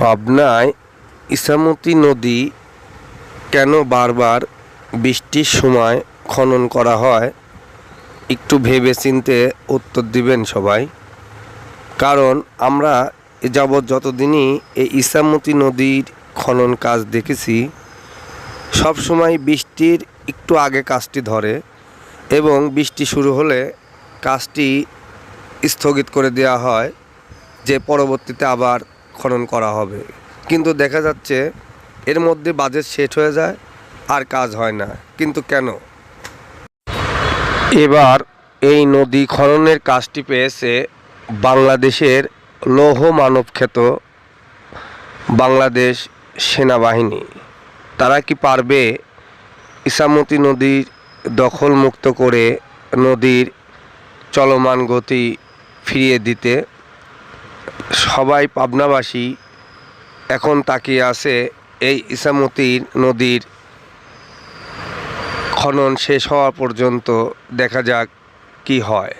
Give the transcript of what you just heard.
পাবনায় ইসামতি নদী কেন বারবার বৃষ্টির সময় খনন করা হয়? একটু ভেবে চিনতে উত্তর দিবেন সবাই। কারণ আমরা যাবৎ যতদিনই এই ইসামতি নদীর খনন কাজ দেখেছি, সব সময় বৃষ্টির একটু আগে কাজটি ধরে এবং বৃষ্টি শুরু হলে কাজটি স্থগিত করে দেওয়া হয়, যে পরবর্তীতে আবার খনন করা হবে। কিন্তু দেখা যাচ্ছে এর মধ্যে বাজেট শেষ হয়ে যায়, আর কাজ হয় না। কিন্তু কেন? এবার এই নদী খননের কাজটি পেয়েছে বাংলাদেশের লৌহ মানব খ্যাত বাংলাদেশ সেনাবাহিনী। তারা কি পারবে ইসামতি নদীর দখল মুক্ত করে নদীর চলমান গতি ফিরিয়ে দিতে? সবাই পাবনাবাসী, এখন তাকিয়ে আছে এই ইসামতির নদীর খনন শেষ হওয়া পর্যন্ত দেখা যাক কি হয়।